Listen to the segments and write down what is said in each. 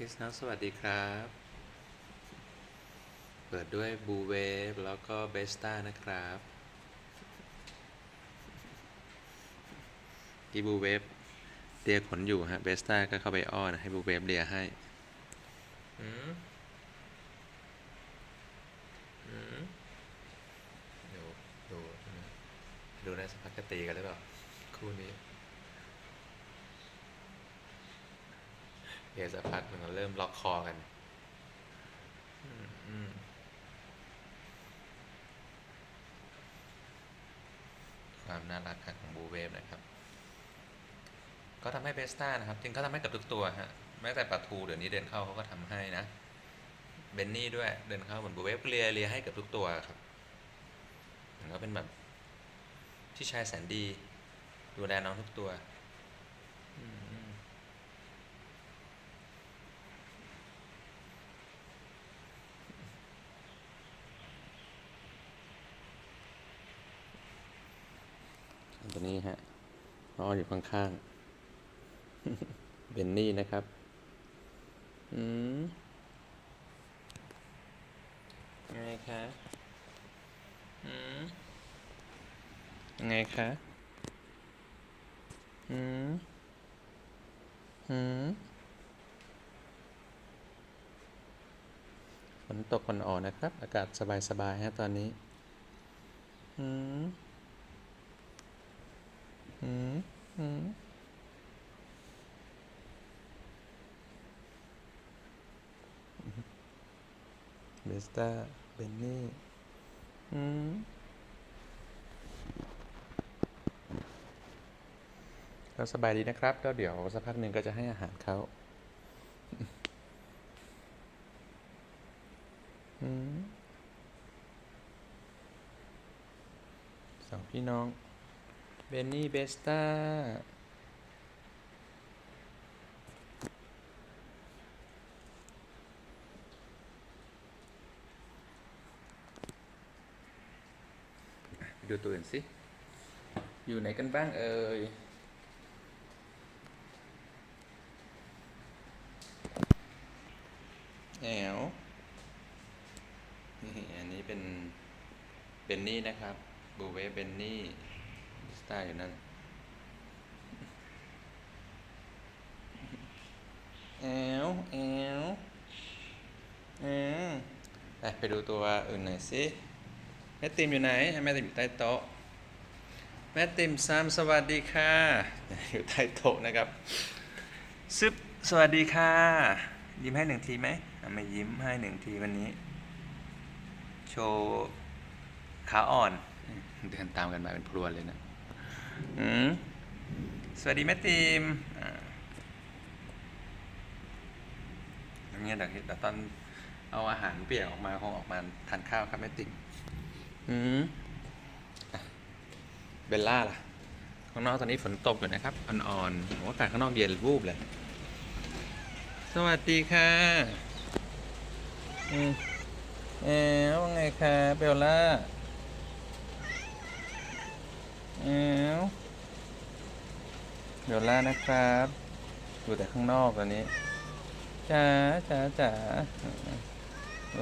คริสนะสวัสดีครับ เปิดด้วยบูเวฟแล้วก็เบสต้านะครับกีบูเวฟเลียขนอยู่ฮะเบสต้าก็เข้าไปอ้อนให้บูเวฟเลียให้อืมอืมดูดูดูได้สักพักก็ตีกันหรือเปล่าคู่นี้ เดี๋ยวสักพักมันก็เริ่มล็อกคอกันความน่ารักของบูเวฟนะครับ ก็ทำให้เบสต้านะครับ จริงเขาทำให้กับทุกตัวฮะแม้แต่ปลาทูเดี๋ยวนี้เดินเข้าเขาก็ทำให้นะเบนนี่ด้วยเดินเข้าเหมือนบูเวฟเลียเลียให้กับทุกตัวครับมันก็เป็นแบบที่ชายแสนดี ดูแลน้องทุกตัวอืมอืม ตัวนี้ฮะนอนอยู่ข้างๆเบนนี่นะครับ อืมยังไงคะ อืมยังไงคะ อืม อืมฝนตกฝนอ่อนนะครับ อากาศสบายๆฮะตอนนี้ อืม อืมอืมเบ สตาเบนนี่อืมก็สบายดีนะครับ แล้วเดี๋ยวสักพักหนึ่งก็จะให้อาหารเขาอืมสองพี่น้อง เบนนี่เบสตา ดูตัวอื่นสิ อยู่ไหนกันบ้างเอ่ย แอวอันนี้เป็น เบนนี่นะครับ บูเวเบนนี่สไตล์อยู่นั่น แอวแอวแอวไปไปดูตัวอื่นหน่อยสิ แม่ติมอยู่ไหนให้แม่ติมอยู่ใต้โต๊ะ แม่ติมซามสวัสดีค่ะ อยู่ใต้โต๊ะนะครับซึบสวัสดีค่ะ ยิ้มให้หนึ่งทีไหมอะไม่ยิ้มให้หนึ่งทีวันนี้ โชว์ขาอ่อน เดินตามกันมาเป็นพรวนเลยนะอืมสวัสดีแม่ติมอ่าอย่างเงี้ยเดี๋ยวเดี๋ยวตอนเอาอาหารเปียกออกมาคงออกมาทานข้าวครับแม่ติม อืมเบลล่าล่ะ ข้างนอกตอนนี้ฝนตกอยู่นะครับ อ่อนๆผมว่าอากาศข้างนอกเย็นวูบเลย สวัสดีค่ะ อืมเอ๋ว่าไงคะเบลล่าเอวเดี๋ยวล่านะครับอยู่แต่ข้างนอกตอนนี้จ๋าจ๋าจ๋า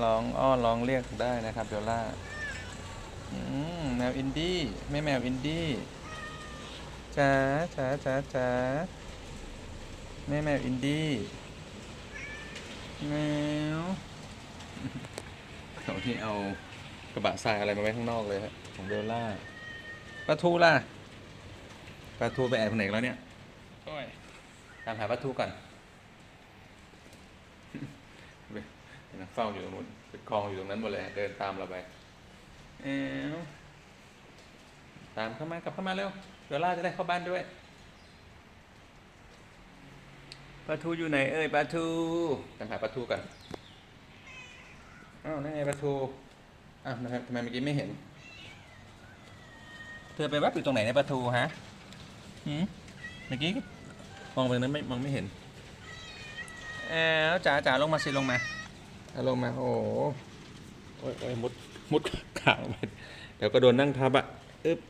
ร้องอ้อนร้องเรียกได้นะครับเดี๋ยวล่า แมวอินดี้แม่แมวอินดี้จ๋าจ๋าจ๋าจ๋าแม่แมวอินดี้แมวเขาที่เอากระบะทรายอะไรมาไว้ข้างนอกเลยฮะของเบลล่าปลาทูล่ะปลาทูไปแอบคนไหนแล้วเนี่ยโอ้ยตามหาปลาทูก่อนเห็นนักเฝ้าอยู่ตรงนู้นเป็นคลองอยู่ตรงนั้นหมดเลยเดินตามเราไปเอว ตามเข้ามากลับเข้ามาเร็วเดี๋ยวล่าจะได้เข้าบ้านด้วยปลาทูอยู่ไหนเอ่ยปลาทูตามหาปลาทูก่อนอ้าวนั่นไงปลาทูอ้าวนะครับทำไมเมื่อกี้ไม่เห็น เธอไปวัดอยู่ตรงไหนในประตูฮะหืมเมื่อกี้มองไปนั้นไม่มองไม่เห็นแอลจ๋าจ๋าลงมาสิลงมาเอาลงมาโอ้โหโอ้ยโอ้ยมุดมุดขาลงไปเดี๋ยวก็โดนนั่งทับอะอึ๊บ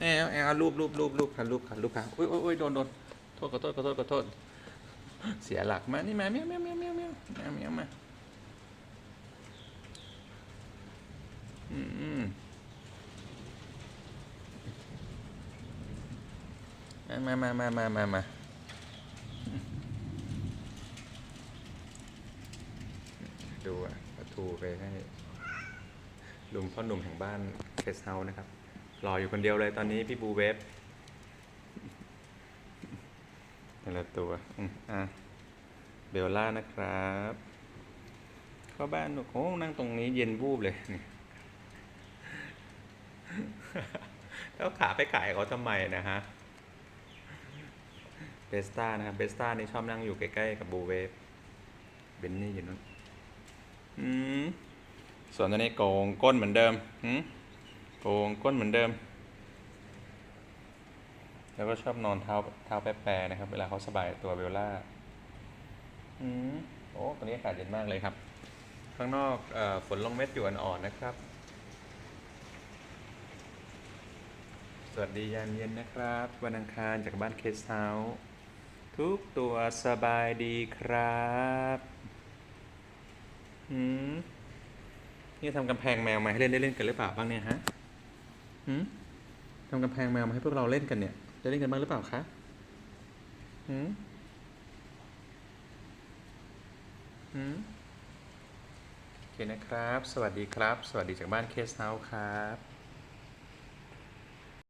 แอลแอลรูปรูปรูปรูปค่ะรูปค่ะรูปค่ะอุ้ยอุ้ยอุ้ยโดนโดนโทษขอโทษขอโทษขอโทษเสียหลักมา นี่มาเมียวเมียวเมียวเมียวเมียวมาเมียวมาอืมมามามามามามาดูอะประตูไปให้ลุงพ่อหนุ่มแห่งบ้านเคสเฮานะครับ รออยู่คนเดียวเลยตอนนี้พี่บูเวฟแต่ละตัวอะเบลล่านะครับ เข้าบ้านหนูโอ้นั่งตรงนี้เย็นวูบเลยนี่แล้วขาไปขายเขาทำไมนะฮะเบสต้านะครับเบสต้านี่ชอบนั่งอยู่ใกล้ๆกับบูเวฟเบนนี่อยู่นู้นอืมส่วนตัวนี้โกงก้นเหมือนเดิมหืม โกงก้นเหมือนเดิม แล้วก็ชอบนอนเท้าเท้าแปรๆนะครับ เวลาเขาสบายตัวเบลล่า อืมโอ้ตอนนี้อากาศเย็นมากเลยครับ ข้างนอกอฝนลงเม็ดอยู่อ่อนๆนะครับ สวัสดียามเย็นนะครับ วันอังคารจากบ้านเคสเฮาส์ทุกตัวสบายดีครับอืมนี่ทำกำแพงแมวมาให้เล่นได้เล่นกันหรือเปล่าบ้างเนี่ยฮะ ทำกำแพงแมวมาให้พวกเราเล่นกันเนี่ย จะเล่นกันบ้างหรือเปล่าคะหืมหืมโอเคนะครับ สวัสดีครับ สวัสดีจากบ้านเคสเฮาส์ครับ